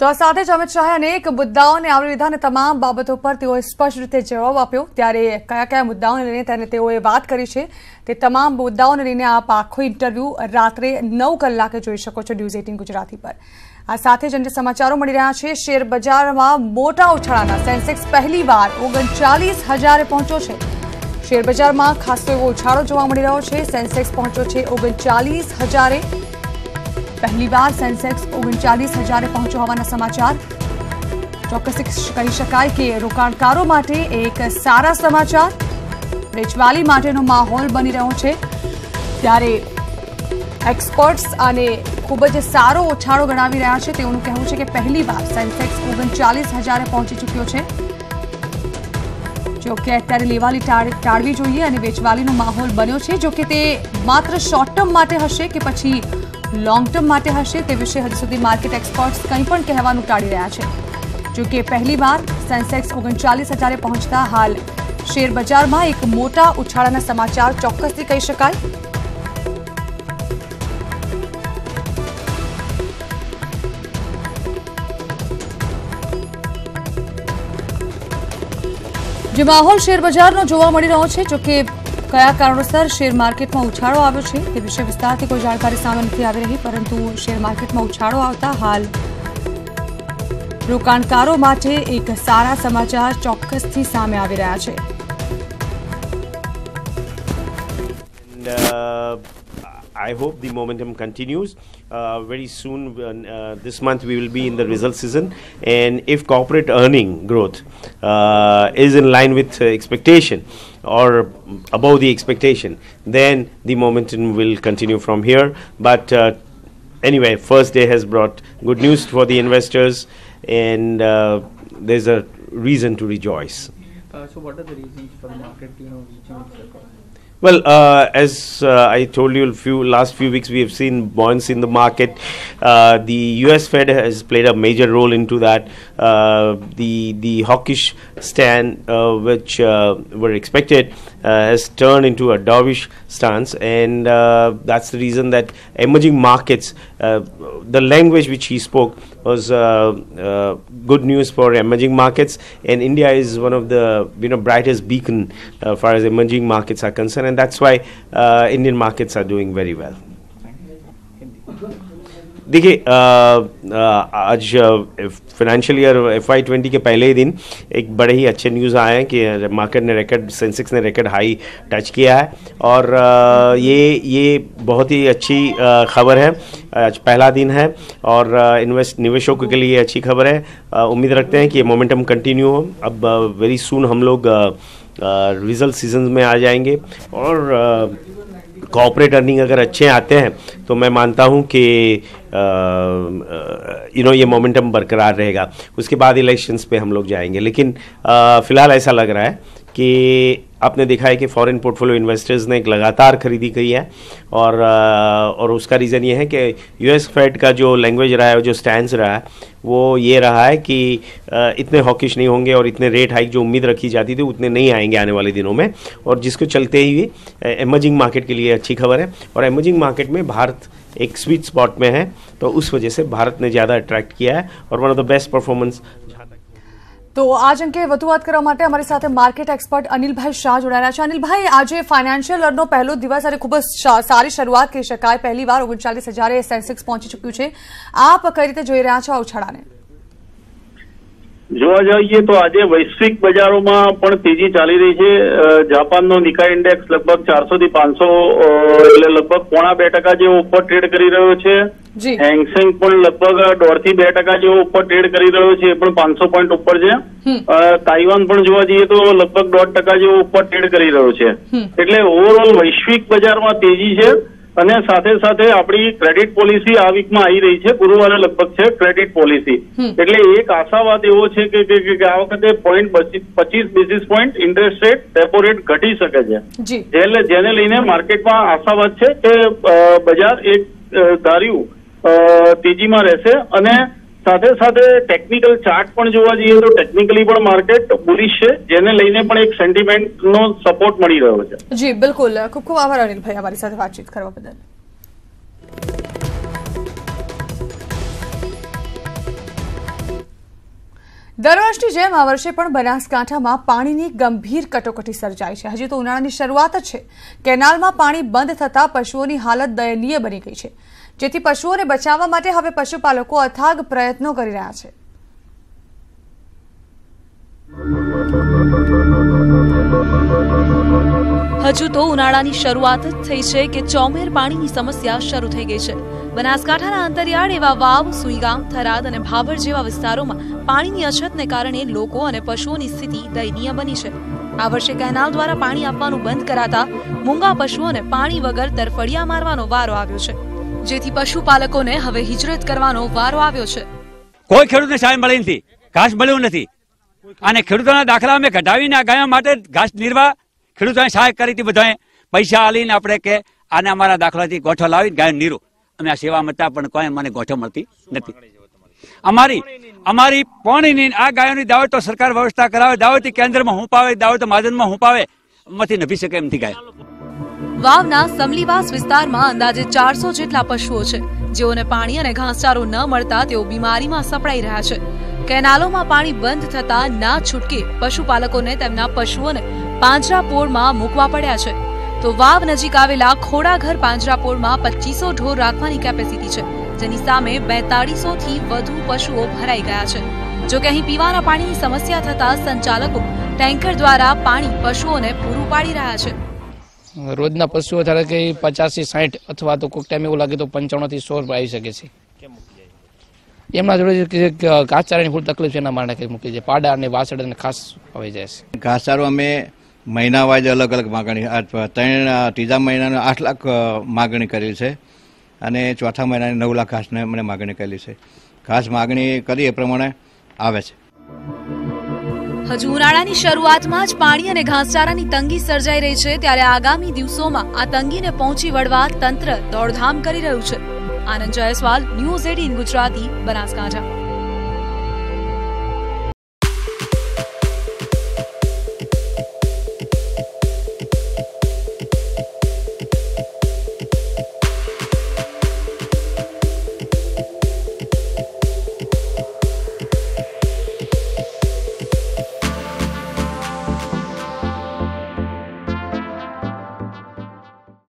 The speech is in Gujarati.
તો આ સાથે જ અમિત શાહે અનેક મુદ્દાઓને આવરી લીધા અને તમામ બાબતો પર તેઓએ સ્પષ્ટ રીતે જવાબ આપ્યો. ત્યારે કયા કયા મુદ્દાઓને લઈને તેને તેઓએ વાત કરી છે તે તમામ મુદ્દાઓને લઈને આપ આખો ઇન્ટરવ્યૂ રાત્રે નવ કલાકે જોઈ શકો છો ન્યૂઝ એટીન ગુજરાતી પર. આ સાથે જ અંતે સમાચારો મળી રહ્યા છે. શેર બજારમાં મોટા ઉછાળાના સેન્સેક્સ પહેલીવાર ઓગણચાલીસ હજારે પહોંચ્યો છે. શેર બજારમાં ખાસો એવો ઉછાળો જોવા મળી રહ્યો છે. સેન્સેક્સ પહોંચ્યો છે ઓગણચાલીસ હજારે. પહેલીવાર સેન્સેક્સ ઓગણચાલીસ હજારે પહોંચ્યો હોવાના સમાચાર ચોક્કસ કહી શકાય કે રોકાણકારો માટે એક સારા સમાચાર વેચવાલી માટેનો માહોલ બની રહ્યો છે ત્યારે એક્સપર્ટ્સ અને ખૂબ જ સારો ઉછાળો ગણાવી રહ્યા છે તેઓનું કહેવું છે કે પહેલીવાર સેન્સેક્સ ઓગણચાલીસ હજારે પહોંચી ચૂક્યો છે જો કે અત્યારે લેવાલી ટાળવી જોઈએ અને વેચવાલીનો માહોલ બન્યો છે જો કે તે માત્ર શોર્ટ ટર્મ માટે હશે કે પછી લોંગ ટર્મ માટે હશે તે વિશે હજી સુધી માર્કેટ એક્સપર્ટ્સ કંઈ પણ કહેવાનું ટાળી રહ્યા છે. જો કે પહેલીવાર સેન્સેક્સ ઓગણચાલીસ હજારે પહોંચતા હાલ શેર બજારમાં એક મોટા ઉછાળાના સમાચાર ચોક્કસથી કહી શકાય. જે માહોલ શેર બજારનો જોવા મળી રહ્યો છે જો કે કયા કારણોસર શેર માર્કેટમાં ઉછાળો આવ્યો છે તે વિશે વિસ્તારથી કોઈ જાણકારી સામે નથી આવી રહી, પરંતુ શેર માર્કેટમાં ઉછાળો આવતા હાલ રોકાણકારો માટે એક સારા સમાચાર ચોક્કસથી સામે આવી રહ્યા છે. I hope the momentum continues. Uh, very soon, uh, this month, we will be in the result season. And if corporate earning growth uh, is in line with expectation or above the expectation, then the momentum will continue from here. But anyway, first day has brought good news for the investors, and there's a reason to rejoice. so, what are the reasons for the market, you know, reaching its record? Well, uh, as uh, I told you, few last few weeks we have seen buoyancy in the market. Uh, the U.S. Fed has played a major role into that. the the hawkish stand which were expected Uh, has turned into a dovish stance, and uh, that's the reason that emerging markets, uh, the language which he spoke was good news for emerging markets, and India is one of the you know brightest beacon as far as emerging markets are concerned. And that's why uh, Indian markets are doing very well. देखिए आज financial year F Y twenty के पहले ही दिन एक बड़े ही अच्छे न्यूज़ आए हैं कि मार्केट ने रिकॉर्ड सेंसेक्स ने रिकॉर्ड हाई टच किया है। और आ, ये ये बहुत ही अच्छी खबर है। आज पहला दिन है और इन्वेस्ट निवेशकों के लिए अच्छी खबर है। उम्मीद रखते हैं कि ये मोमेंटम कंटिन्यू हो। अब वेरी सुन हम लोग रिज़ल्ट सीज़न में आ जाएँगे। और कॉपरेट अर्निंग अगर अच्छे आते हैं तो मैं मानता हूँ कि यू नो ये मोमेंटम बरकरार रहेगा। उसके बाद इलेक्शंस पे हम लोग जाएँगे। लेकिन फ़िलहाल ऐसा लग रहा है कि आपने देखा है कि फॉरेन पोर्टफोलियो इन्वेस्टर्स ने एक लगातार खरीदी की है और और उसका रीज़न ये है कि यूएस फेड का जो लैंग्वेज रहा है, जो स्टैंड रहा है, वो ये रहा है कि इतने हॉकिश नहीं होंगे और इतने रेट हाइक जो उम्मीद रखी जाती थी, उतने नहीं आएँगे आने वाले दिनों में। और जिसको चलते ही एमर्जिंग मार्केट के लिए अच्छी खबर है। और एमर्जिंग मार्केट में भारत एक स्वीट स्पॉट में है तो उस वजह से भारत ने ज़्यादा अट्रैक्ट किया है और one of the best performance તો આજ અંકે વધુ વાત કરવા માટે અમારી સાથે માર્કેટ એક્સપર્ટ અનિલભાઈ શાહ જોડાયા છે. અનિલભાઈ, આજે ફાઇનાન્શિયલ યરનો પહેલો દિવસ અને ખૂબ જ સારી શરૂઆત કહી શકાય. પહેલી વાર ઓગણચાલીસ હજારે સેન્સેક્સ પહોંચી ચૂક્યું છે. આપ કઈ રીતે જોઈ રહ્યા છો આ ઉછાળાને? જોવા જઈએ તો આજે વૈશ્વિક બજારોમાં પણ તેજી ચાલી રહી છે. જાપાનનો નિકાય ઇન્ડેક્સ લગભગ ચારસો થી પાંચસો એટલે લગભગ પોણા બે ટકા જેવો ઉપર ટ્રેડ કરી રહ્યો છે. હેંગસેંગ પણ લગભગ દોઢથી બે ટકા જેવો ઉપર ટ્રેડ કરી રહ્યો છે એ પણ પાંચસો પોઈન્ટ ઉપર છે. તાઇવાન પણ જોવા જઈએ તો લગભગ દોઢ ટકા જેવો ઉપર ટ્રેડ કરી રહ્યો છે. એટલે ઓવરઓલ વૈશ્વિક બજારમાં તેજી છે. અને સાથે સાથે આપણી ક્રેડિટ પોલિસી આ વીકમાં આવી રહી છે. ગુરુવારે લગભગ છે ક્રેડિટ પોલિસી એટલે એક આશાવાદ એવો છે કે આ વખતે પોઈન્ટ પચીસ basis point interest rate repo rate ઘટી શકે છે. જેને લઈને માર્કેટમાં આશાવાદ છે કે બજાર એક ધાર્યું તેજીમાં રહેશે અને સાથે સાથે ટેકનિકલ ચાર્ટ પણ જોવા જઈએ તો ટેકનિકલી પણ માર્કેટ બુલિશ છે, જેને લઈને પણ એક સેન્ટિમેન્ટનો સપોર્ટ મળી રહ્યો છે. જી, બિલકુલ. ખૂબ ખૂબ આભાર અનિલભાઈ અમારી સાથે વાતચીત કરવા બદલ. દર વર્ષની જેમ આ વર્ષે પણ બનાસકાંઠામાં પાણીની ગંભીર કટોકટી સર્જાઈ છે. હજી તો ઉનાળાની શરૂઆત જ છે. કેનાલમાં પાણી બંધ થતાં પશુઓની હાલત દયનીય બની ગઈ છે. જેથી પશુઓને બચાવવા માટે હવે પશુપાલકો અથાગ પ્રયત્નો કરી રહ્યા છે. હજુ તો ઉનાળાની શરૂઆત જ થઈ છે કે ચોમેર પાણીની સમસ્યા શરૂ થઈ ગઈ છે. બનાસકાંઠાના અંતરિયાળ એવા વાવ, સુઈગામ, થરાદ અને ભાભર જેવા વિસ્તારોમાં પાણીની અછતને કારણે લોકો અને પશુઓની સ્થિતિ દયનીય બની છે. આ વર્ષે કેનાલ દ્વારા પાણી આપવાનું બંધ કરાતા મૂંગા પશુઓને પાણી વગર તરફડિયા મારવાનો વારો આવ્યો છે. જેથી પશુપાલકોને હવે હિજરત કરવાનો વારો આવ્યો છે. કોઈ ખેડૂતને સહાય મળી નથી, ઘાસ મળ્યું નથી. અને ખેડૂતોના દાખલા અમે ઘટાવીને આ ગાયો માટે ઘાસ નિર્વાહ ખેડૂતોને સહાય કરી હતી બધાએ. પૈસા આલીને આપણે કે આને અમારા દાખલાથી ગોઠો લાવીને ગાયો નીરો. અમે આ સેવા મળતા પણ કોઈ મને ગોઠો મળતી નથી. અમારી અમારી પોણીની આ ગાયોની દાવત તો સરકાર વ્યવસ્થા કરાવે દાવતી કેન્દ્રમાં હું પાવે, દાવત મહાજનમાં હું પાવે માંથી નભી શકે એમ નથી ગાય. વાવના સમલીવાસ વિસ્તારમાં અંદાજે ચારસો જેટલા પશુઓ છે. જેઓને પાણી અને ઘાસચારો ન મળતા તેઓ બીમારીમાં સપડાઈ રહ્યા છે. કેનાલોમાં પાણી બંધ થતા ના છૂટકે પશુપાલકોને તેમના પશુઓને પાંજરાપોળમાં મૂકવા પડ્યા છે. તો વાવ નજીક આવેલા ખોડાઘર પાંજરાપોળમાં પચીસો ઢોર રાખવાની કેપેસિટી છે. જેની સામે બેતાળીસો થી વધુ પશુઓ ભરાઈ ગયા છે. જો કે અહીં પીવાના પાણીની સમસ્યા થતા સંચાલકો ટેન્કર દ્વારા પાણી પશુઓને પૂરું પાડી રહ્યા છે. રોજના પશુઓ ધારે કે પચાસથી સાઠ અથવા તો કોઈક ટાઈમ એવું લાગે તો પંચાણું થી સો આવી શકે છે. એમના જોડે ઘાસચારાની ફૂલ તકલીફ છે એના માટે કંઈક મૂકી છે પાડા અને વાસડ અને ખાસ આવી જાય છે. ઘાસચારો અમે મહિના વાઇઝ અલગ અલગ માગણી ત્રણ ત્રીજા મહિનાને આઠ લાખ માગણી કરેલી છે અને ચોથા મહિનાની નવ લાખ ઘાસને મને માગણી કરેલી છે. ઘાસ માગણી કરી એ પ્રમાણે આવે છે. હજુ ઉનાળાની શરૂઆતમાં જ પાણી અને ઘાસચારાની તંગી સર્જાઈ રહી છે ત્યારે આગામી દિવસોમાં આ તંગીને પહોંચી વળવા તંત્ર દોડધામ કરી રહ્યું છે. Anand Jaiswal, news eighteen Gujarati, Banaskantha.